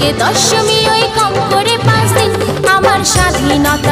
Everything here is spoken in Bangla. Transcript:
থেকে দশমী ওই কম করে পাঁচ দিন। আমার স্বাধীনতা